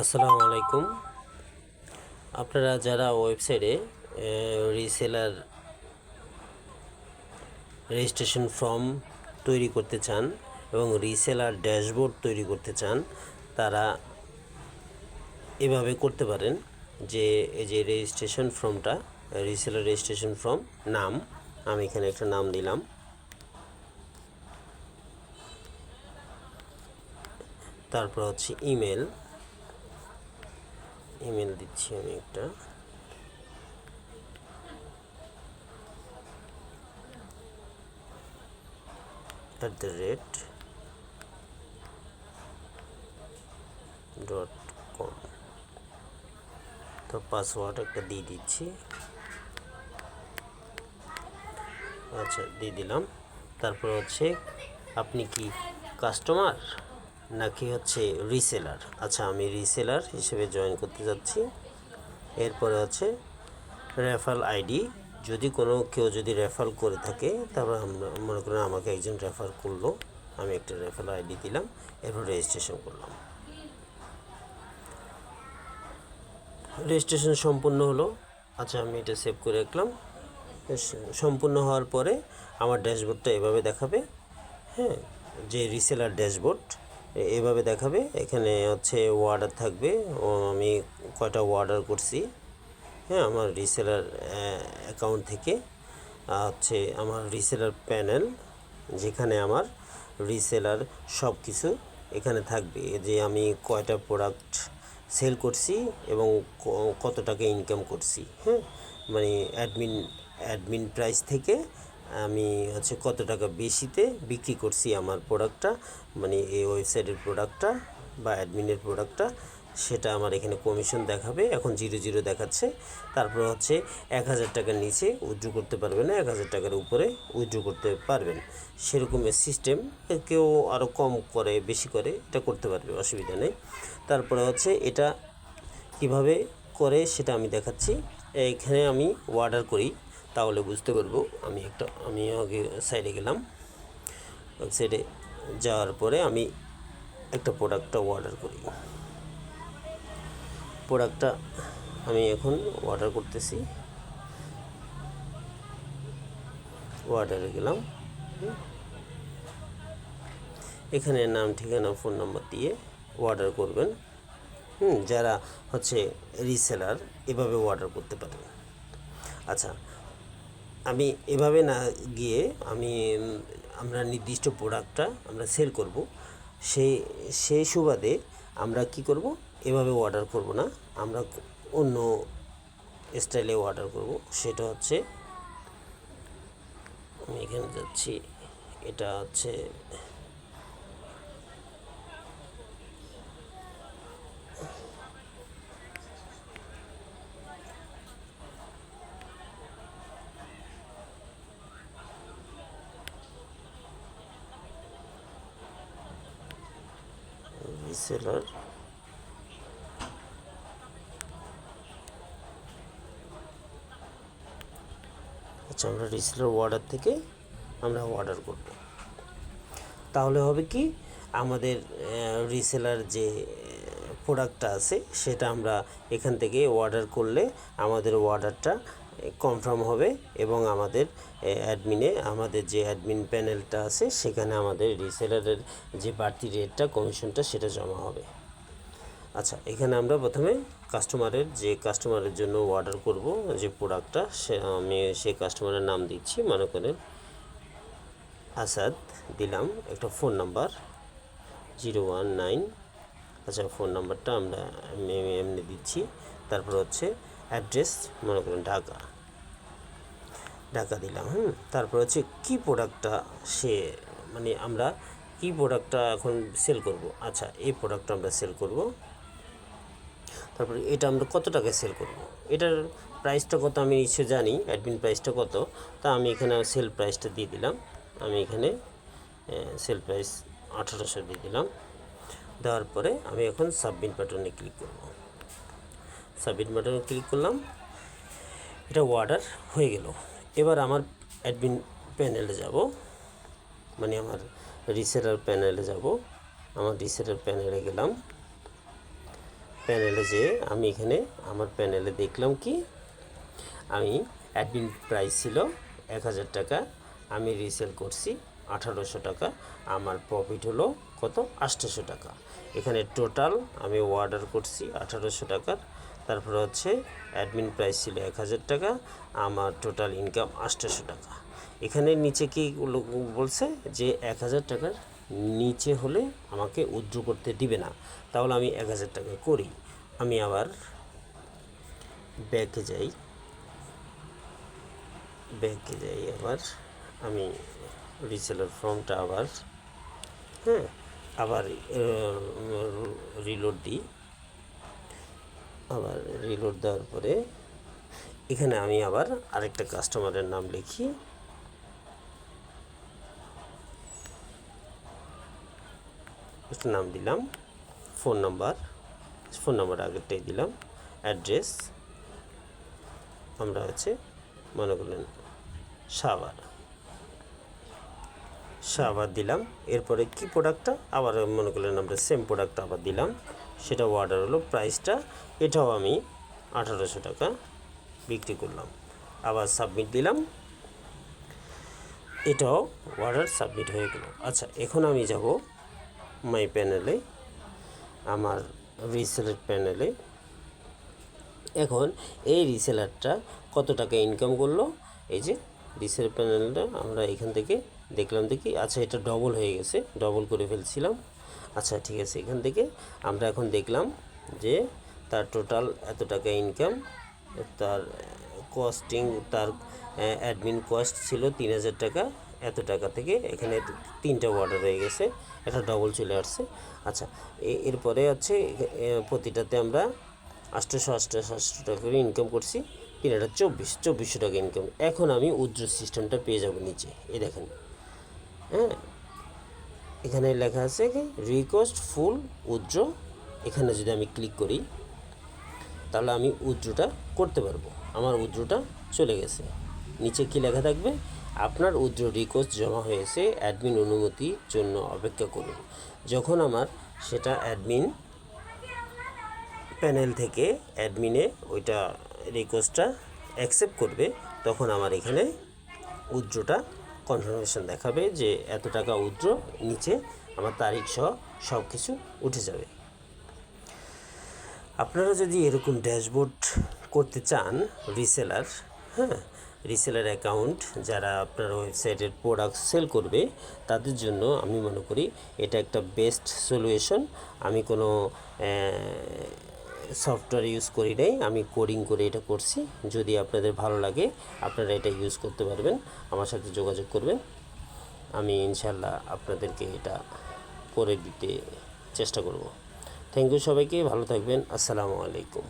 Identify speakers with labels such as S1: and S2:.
S1: আসসালামু আলাইকুম। আপনারা যারা ওয়েবসাইটে রিসেলার রেজিস্ট্রেশন ফর্ম তৈরি করতে চান এবং রিসেলার ড্যাশবোর্ড তৈরি করতে চান, তারা এভাবে করতে পারেন যে, এই যে রেজিস্ট্রেশন ফর্মটা রিসেলার রেজিস্ট্রেশন ফর্ম নাম, আমি এখানে একটা নাম দিলাম। তারপর হচ্ছে ইমেল ইমেল দিচ্ছি আমি একটা। At the rate dot com তো পাসওয়ার্ড একটা দিয়ে দিচ্ছি। আচ্ছা দিয়ে দিলাম। তারপর হচ্ছে, আপনি কি কাস্টমার নাকি হচ্ছে রিসেলার আচ্ছা আমি রিসেলার হিসেবে জয়েন করতে যাচ্ছি। এরপরে হচ্ছে রেফাল আইডি যদি কোনো কেউ যদি রেফার করে থাকে তারপর আমরা মনে করেন আমাকে একজন রেফার করল। আমি একটা রেফার আইডি দিলাম, এরপর রেজিস্ট্রেশন করলাম। রেজিস্ট্রেশন সম্পূর্ণ হলো। আচ্ছা আমি এটা সেভ করে রাখলাম। সম্পূর্ণ হওয়ার পরে আমার ড্যাশবোর্ডটা এভাবে দেখাবে। হ্যাঁ যে রিসেলার ড্যাশবোর্ড এভাবে দেখাবে। এখানে হচ্ছে ওয়ার্ডার থাকবে। ও, আমি কয়টা ওয়ার্ডার করছি হ্যাঁ আমার রিসেলার অ্যাকাউন্ট থেকে। হচ্ছে আমার রিসেলার প্যানেল যেখানে আমার রিসেলার সব কিছু এখানে থাকবে। যে আমি কয়টা প্রোডাক্ট সেল করছি এবং কত টাকা ইনকাম করছি হ্যাঁ? মানে অ্যাডমিন অ্যাডমিন প্রাইস থেকে আমি হচ্ছে কত টাকা বেশিতে বিক্রি করছি আমার প্রোডাক্টটা মানে এই ওয়েবসাইটের প্রোডাক্টটা বা অ্যাডমিনের প্রোডাক্টটা সেটা আমার এখানে কমিশন দেখাবে, এখন জিরো জিরো দেখাচ্ছে। তারপর হচ্ছে এক হাজার টাকার নিচে উইথড্র করতে পারবে না, এক হাজার টাকার উপরে উইথড্র করতে পারবেন। সেরকমের সিস্টেম কেউ আরও কম করে, বেশি করে, এটা করতে পারবে, অসুবিধা নেই। তারপরে হচ্ছে এটা কীভাবে করে সেটা আমি দেখাচ্ছি। এখানে আমি অর্ডার করি। তাহলে বুঝতে পারব। আমি একটা, আমি আগে সাইডে গেলাম। সাইডে যাওয়ার পরে আমি একটা প্রোডাক্টটা অর্ডার করি। প্রোডাক্টটা আমি এখন অর্ডার করতেছি। অর্ডারে গেলাম। এখানে নাম, ঠিকানা ফোন নাম্বার দিয়ে অর্ডার করবেন। হুম, যারা হচ্ছে রিসেলার এভাবে অর্ডার করতে পারেন আচ্ছা আমি এভাবে না গিয়ে আমি আমরা নির্দিষ্ট প্রোডাক্টটা আমরা সেল করব। সেই সেই সুবাদে আমরা কি করব? এভাবে অর্ডার করব না। আমরা অন্য স্টাইলে অর্ডার করব। সেটা হচ্ছে, আমি এখানে যাচ্ছি। এটা হচ্ছে রিসেলার আচ্ছা আমরা রিসেলার অর্ডার থেকে আমরা অর্ডার করব। তাহলে হবে কি, আমাদের রিসেলার যে প্রোডাক্টটা আছে, সেটা আমরা এখান থেকে অর্ডার করলে আমাদের অর্ডারটা কনফার্ম হবে এবং আমাদের অ্যাডমিনে আমাদের যে অ্যাডমিন প্যানেলটা আছে, সেখানে আমাদের রিসেলারের যে বাড়তি রেটটা কমিশনটা সেটা জমা হবে। আচ্ছা এখানে আমরা প্রথমে কাস্টমারের যে কাস্টমারের জন্য অর্ডার করব, যে প্রোডাক্টটা সে, আমি সেই কাস্টমারের নাম দিচ্ছি, মনে করেন আসাদ দিলাম, একটা phone number zero one nine আচ্ছা ফোন নাম্বারটা আমরা এমনি- এমনি দিচ্ছি। তারপর হচ্ছে অ্যাড্রেস, মনে করেন ঢাকা। ঢাকা দিলাম, হুম? তারপর হচ্ছে কী প্রোডাক্টটা সে মানে আমরা কি প্রোডাক্টটা এখন সেল করব? আচ্ছা এই প্রোডাক্টটা আমরা সেল করব। তারপরে এটা আমরা কত টাকায় সেল করব? এটার প্রাইসটা কত আমি নিশ্চয় জানি অ্যাডমিন প্রাইসটা কত? তা আমি এখানে সেল প্রাইসটা দিয়ে দিলাম। আমি এখানে সেল প্রাইস আঠারোশো দিয়ে দিলাম। দেওয়ার পরে আমি এখন সাবমিট বাটনে ক্লিক করব। সাবমিট বাটনে ক্লিক করলাম। এটা অর্ডার হয়ে গেল। এবার আমার অ্যাডমিন প্যানেলে যাব। মানে আমার রিসেলার প্যানেলে যাব। আমার রিসেলার প্যানেলে গেলাম। প্যানেলে যেয়ে আমি এখানে আমার প্যানেলে দেখলাম কি, আমি অ্যাডমিন প্রাইস ছিল এক হাজার টাকা, আমি রিসেল করছি আঠারোশো টাকা, আমার প্রফিট হলো কত? আটশোশো টাকা। এখানে টোটাল আমি অর্ডার করছি আঠারোশো টাকার। তারপরে হচ্ছে অ্যাডমিন প্রাইস ছিল এক হাজার টাকা, আমার টোটাল ইনকাম আটশোশো টাকা। এখানে নিচে কি বলছে যে এক হাজার টাকার নিচে হলে আমাকে উদ্র করতে দিবে না, তাহলে আমি এক হাজার টাকা করি। আমি আবার ব্যাকে যাই ব্যাকে যাই আবার, আমি রিসেলার ফর্মটা আবার হ্যাঁ আবার রিলোড দিই। আবার রিলোড দেওয়ার পরে এখানে আমি আবার আরেকটা কাস্টমারের নাম লিখি। একটা নাম দিলাম ফোন নাম্বার ফোন নাম্বার আগেরটাই দিলাম অ্যাড্রেস আমরা হচ্ছে মনে করলেন সাবার সাবার দিলাম, এরপরে কি প্রোডাক্টটা আবার মনে করলেন আমরা সেম প্রোডাক্ট আবার দিলাম। সেটা অর্ডার হলো প্রাইসটা এটাও আমি আঠারোশো টাকা বিক্রি করলাম। আবার সাবমিট দিলাম। এটাও অর্ডার সাবমিট হয়ে গেল। আচ্ছা এখন আমি যাব মাই প্যানেলে আমার রিসেলের প্যানেলে এখন এই রিসেলারটা কত টাকা ইনকাম করল? এই যে রিসেল প্যানেলটা আমরা এখান থেকে দেখলাম দেখি আচ্ছা এটা ডবল হয়ে গেছে ডবল করে ফেলছিলাম। আচ্ছা ঠিক আছে এখান থেকে আমরা এখন দেখলাম যে তার টোটাল এত টাকা ইনকাম তার কস্টিং তার অ্যাডমিন কস্ট ছিল তিন হাজার টাকা। এত টাকা থেকে এখানে তিনটা অর্ডার হয়ে গেছে এটা ডবল চলে আসছে। আচ্ছা এ- এরপরে হচ্ছে এ, প্রতিটাতে আমরা আটশোশো আটশোশো আটশো টাকা করে ইনকাম করছি তিন হাজার চব্বিশ চব্বিশশো টাকা ইনকাম এখন আমি উজ্জ্ব সিস্টেমটা পেয়ে যাব নিচে এই দেখেন। হ্যাঁ এখানে লেখা আছে রিকোয়েস্ট ফুল উজ্জ্ব। এখানে যদি আমি ক্লিক করি, তাহলে আমি উজ্জ্বটা করতে পারব। আমার উজ্জ্বটা চলে গেছে। নিচে কি লেখা থাকবে? আপনার উজ্জ্ব রিকোয়েস্ট জমা হয়েছে অ্যাডমিন অনুমতির জন্য অপেক্ষা করুন। যখন আমার সেটা অ্যাডমিন প্যানেল থেকে অ্যাডমিনে ওইটা রিকোয়েস্টটা অ্যাকসেপ্ট করবে, তখন আমার এখানে উজ্জ্বটা কনফার্মেশন দেখাবে যে এত টাকা উজ্জ্ব নিচে আমার তারিখ সহ সব কিছু উঠে যাবে। আপনারা যদি এরকম ড্যাশবোর্ড করতে চান রিসেলার হ্যাঁ রিসেলার অ্যাকাউন্ট যারা আপনার ওয়েবসাইটের প্রোডাক্ট সেল করবে, তাদের জন্য আমি মনে করি এটা একটা বেস্ট সলিউশন। আমি কোনো সফটওয়্যার ইউজ করি নাই, আমি কোডিং করে এটা করছি। যদি আপনাদের ভালো লাগে, আপনারা এটা ইউজ করতে পারবেন, আমার সাথে যোগাযোগ করবেন। আমি ইনশাল্লাহ আপনাদেরকে এটা করে দিতে চেষ্টা করব। থ্যাংক ইউ সবাইকে, ভালো থাকবেন, আসসালামু আলাইকুম।